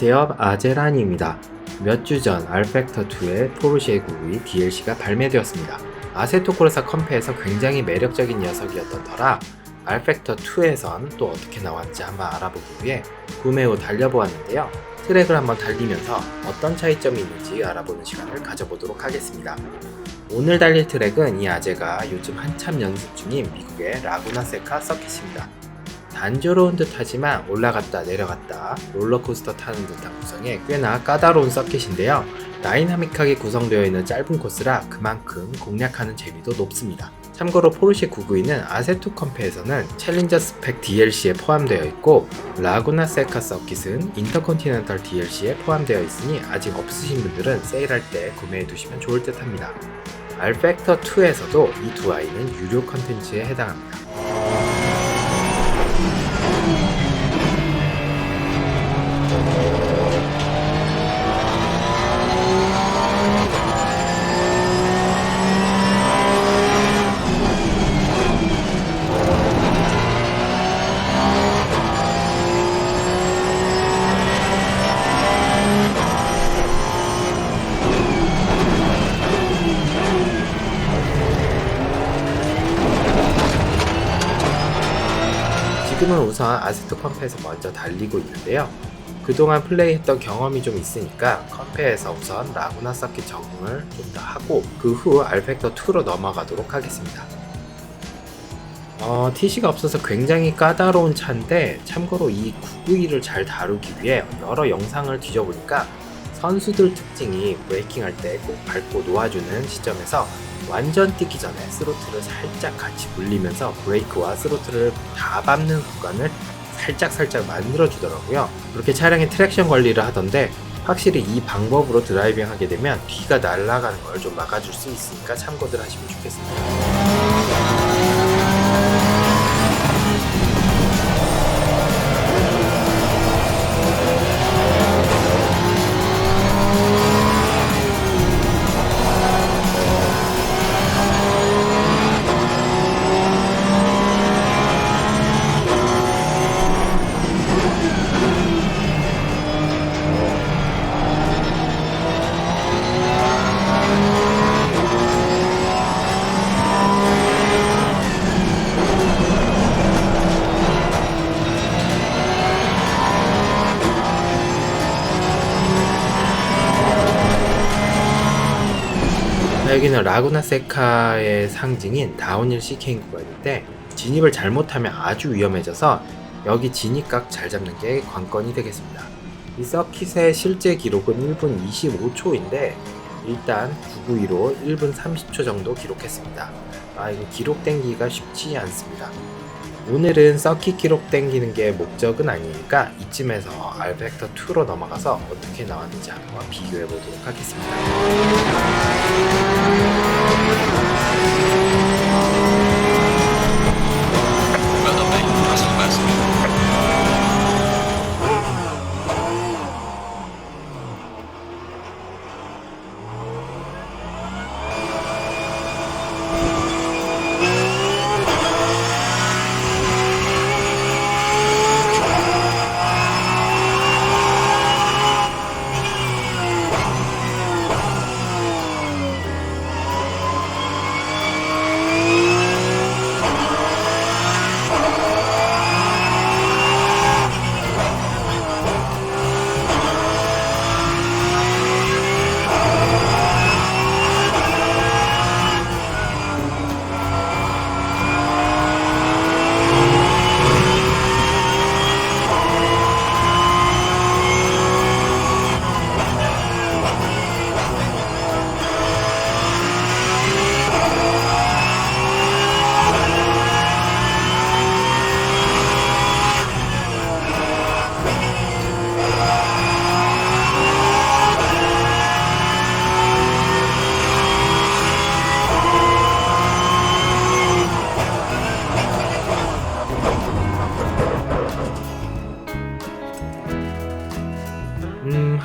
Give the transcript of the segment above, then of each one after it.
안녕하세요. 아제란입니다. 몇 주 전 알팩터2의 포르쉐 9의 DLC가 발매되었습니다. 아세토 코르사 컴페에서 굉장히 매력적인 녀석이었던 터라 알팩터2에선 또 어떻게 나왔는지 한번 알아보기 위해 구매 후 달려보았는데요. 트랙을 한번 달리면서 어떤 차이점이 있는지 알아보는 시간을 가져보도록 하겠습니다. 오늘 달릴 트랙은 이 아재가 요즘 한참 연습 중인 미국의 라구나 세카 서킷입니다. 단조로운 듯 하지만 올라갔다 내려갔다 롤러코스터 타는 듯한 구성에 꽤나 까다로운 서킷인데요. 다이나믹하게 구성되어 있는 짧은 코스라 그만큼 공략하는 재미도 높습니다. 참고로 포르쉐 992는 아세토 컴페에서는 챌린저 스펙 DLC에 포함되어 있고 라구나 세카 서킷은 인터컨티넨탈 DLC에 포함되어 있으니 아직 없으신 분들은 세일할 때 구매해 두시면 좋을 듯 합니다. 알팩터 2에서도 이 두 아이는 유료 컨텐츠에 해당합니다. 지금은 우선 아세토 컴페에서 먼저 달리고 있는데요. 그동안 플레이했던 경험이 좀 있으니까 컴페에서 우선 라구나 서킷 적응을 좀 더 하고 그 후 알팩터 2로 넘어가도록 하겠습니다. 어, TC가 없어서 굉장히 까다로운 차인데 참고로 이 991을 잘 다루기 위해 여러 영상을 뒤져보니까 선수들 특징이 브레이킹할 때 꼭 밟고 놓아주는 시점에서 완전 뛰기 전에 스로틀을 살짝 같이 물리면서 브레이크와 스로틀을 다 밟는 구간을 살짝 살짝 만들어 주더라고요. 그렇게 차량의 트랙션 관리를 하던데 확실히 이 방법으로 드라이빙 하게 되면 뒤가 날아가는 걸 좀 막아줄 수 있으니까 참고들 하시면 좋겠습니다. 여기는 라구나 세카의 상징인 다운힐 CK인 구간인데 진입을 잘못하면 아주 위험해져서 여기 진입각 잘 잡는 게 관건이 되겠습니다. 이 서킷의 실제 기록은 1분 25초인데 일단 992로 1분 30초 정도 기록했습니다. 아 이거 기록 땡기기가 쉽지 않습니다. 오늘은 서킷 기록 땡기는 게 목적은 아니니까 이쯤에서 알벡터 2로 넘어가서 어떻게 나왔는지 한번 비교해 보도록 하겠습니다.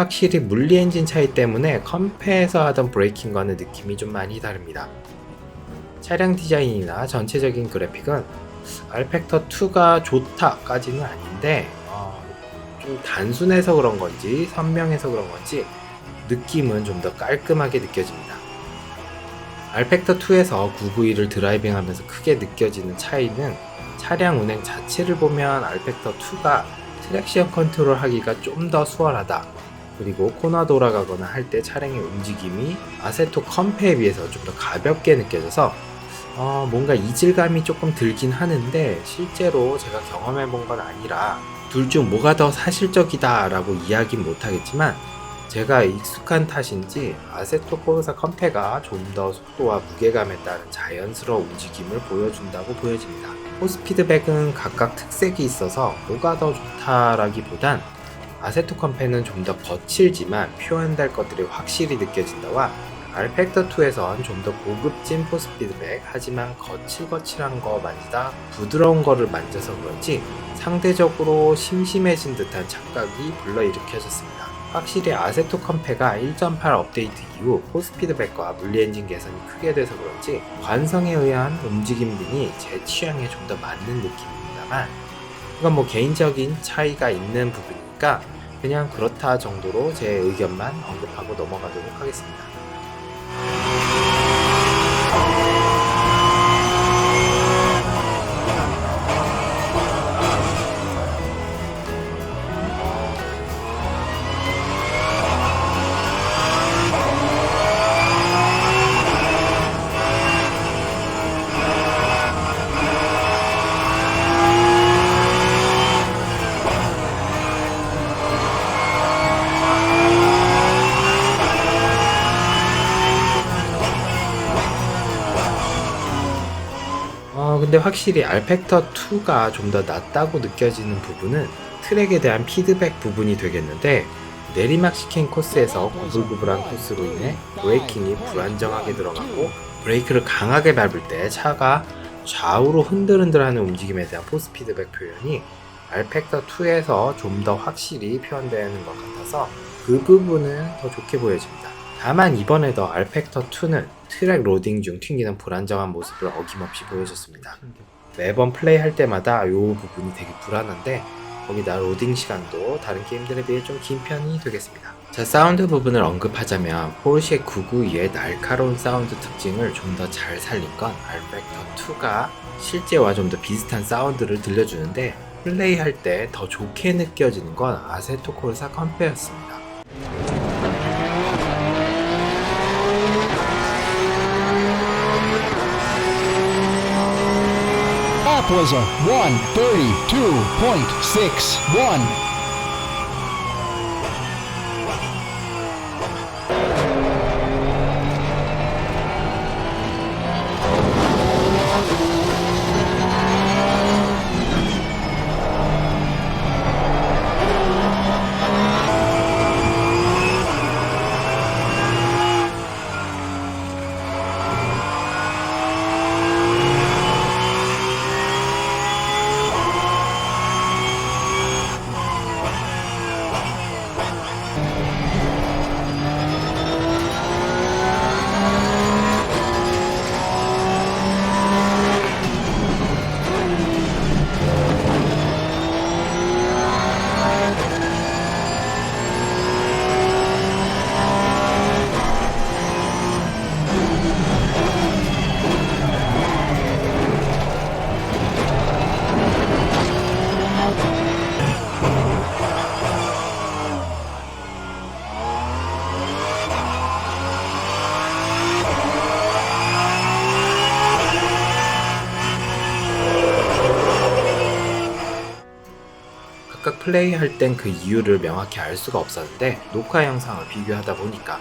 확실히 물리 엔진 차이 때문에 컴페에서 하던 브레이킹과는 느낌이 좀 많이 다릅니다. 차량 디자인이나 전체적인 그래픽은 알팩터 2가 좋다까지는 아닌데 어, 좀좀 단순해서 그런 건지 선명해서 그런 건지 느낌은 좀 더 깔끔하게 느껴집니다. 알펙터 2에서 991을 드라이빙하면서 크게 느껴지는 차이는 차량 운행 자체를 보면 알펙터 2가 트랙션 컨트롤 하기가 좀 더 수월하다. 그리고 코너 돌아가거나 할 때 차량의 움직임이 아세토 컴페에 비해서 좀 더 가볍게 느껴져서 어, 뭔가 이질감이 조금 들긴 하는데 실제로 제가 경험해 본 건 아니라 둘 중 뭐가 더 사실적이다 라고 이야기는 못하겠지만 제가 익숙한 탓인지 아세토 코르사 컴페가 좀 더 속도와 무게감에 따른 자연스러운 움직임을 보여준다고 보여집니다. 포스피드백은 각각 특색이 있어서 뭐가 더 좋다라기보단 아세토 컴페는 좀더 거칠지만 표현될 것들이 확실히 느껴진다와 알펙터2에선 좀 더 고급진 포스피드백 하지만 거칠거칠한 거 만지다 부드러운 거를 만져서 그런지 상대적으로 심심해진 듯한 착각이 불러일으켜졌습니다. 확실히 아세토 컴페가 1.8 업데이트 이후 포스피드백과 물리엔진 개선이 크게 돼서 그런지 관성에 의한 움직임 등이 제 취향에 좀 더 맞는 느낌입니다만 이건 뭐 개인적인 차이가 있는 부분이니 까 그냥 그렇다 정도로 제 의견만 언급하고 넘어가도록 하겠습니다. 근데 확실히 알펙터 2가 좀 더 낫다고 느껴지는 부분은 트랙에 대한 피드백 부분이 되겠는데 내리막 시킨 코스에서 구불구불한 코스로 인해 브레이킹이 불안정하게 들어가고 브레이크를 강하게 밟을 때 차가 좌우로 흔들흔들하는 움직임에 대한 포스 피드백 표현이 알펙터 2에서 좀 더 확실히 표현되는 것 같아서 그 부분은 더 좋게 보여집니다. 다만 이번에도 알펙터 2는 트랙 로딩 중 튕기는 불안정한 모습을 어김없이 보여줬습니다. 매번 플레이할 때마다 이 부분이 되게 불안한데 거기다 로딩 시간도 다른 게임들에 비해 좀 긴 편이 되겠습니다. 자 사운드 부분을 언급하자면 포르쉐 992의 날카로운 사운드 특징을 좀 더 잘 살린 건 알펙터 2가 실제와 좀 더 비슷한 사운드를 들려주는데 플레이할 때 더 좋게 느껴지는 건 아세토 콜사 컴페였습니다. Was a 132.61. 플레이할 땐 그 이유를 명확히 알 수가 없었는데 녹화 영상을 비교하다 보니까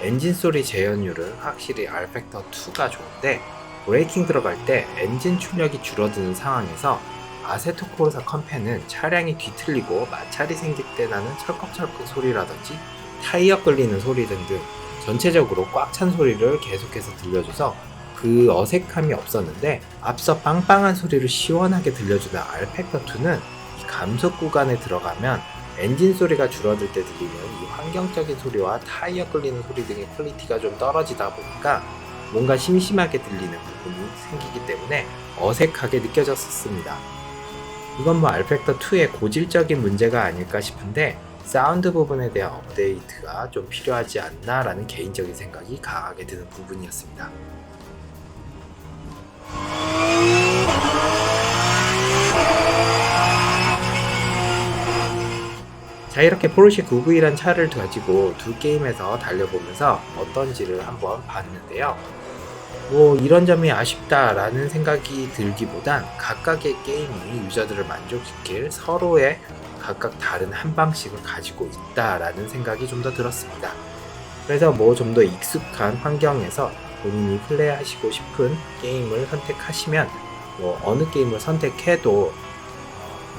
엔진 소리 재현율은 확실히 알펙터 2가 좋은데 브레이킹 들어갈 때 엔진 출력이 줄어드는 상황에서 아세토 코르사 컴페는 차량이 뒤틀리고 마찰이 생길 때 나는 철컥철컥 소리라든지 타이어 끌리는 소리 등등 전체적으로 꽉 찬 소리를 계속해서 들려줘서 그 어색함이 없었는데 앞서 빵빵한 소리를 시원하게 들려주는 알펙터 2는 이 감속 구간에 들어가면 엔진 소리가 줄어들 때 들리는 이 환경적인 소리와 타이어 끌리는 소리 등의 퀄리티가 좀 떨어지다 보니까 뭔가 심심하게 들리는 부분이 생기기 때문에 어색하게 느껴졌었습니다. 이건 뭐 알팩터 2의 고질적인 문제가 아닐까 싶은데 사운드 부분에 대한 업데이트가 좀 필요하지 않나라는 개인적인 생각이 강하게 드는 부분이었습니다. 자 이렇게 포르쉐 991란 차를 가지고 두 게임에서 달려보면서 어떤지를 한번 봤는데요. 뭐 이런 점이 아쉽다라는 생각이 들기보단 각각의 게임이 유저들을 만족시킬 서로의 각각 다른 한 방식을 가지고 있다라는 생각이 좀 더 들었습니다. 그래서 뭐 좀 더 익숙한 환경에서 본인이 플레이하시고 싶은 게임을 선택하시면 뭐 어느 게임을 선택해도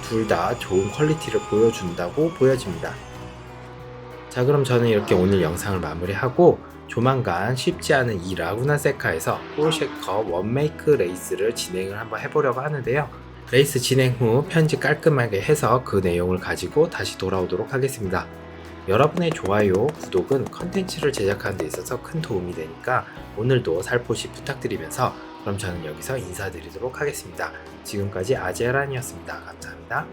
둘 다 좋은 퀄리티를 보여준다고 보여집니다. 자 그럼 저는 이렇게 오늘 영상을 마무리하고 조만간 쉽지 않은 이 라구나 세카에서 포르쉐컵 원메이크 레이스를 진행을 한번 해보려고 하는데요. 레이스 진행 후 편집 깔끔하게 해서 그 내용을 가지고 다시 돌아오도록 하겠습니다. 여러분의 좋아요, 구독은 컨텐츠를 제작하는 데 있어서 큰 도움이 되니까 오늘도 살포시 부탁드리면서 그럼 저는 여기서 인사드리도록 하겠습니다. 지금까지 아제란이었습니다. 감사합니다.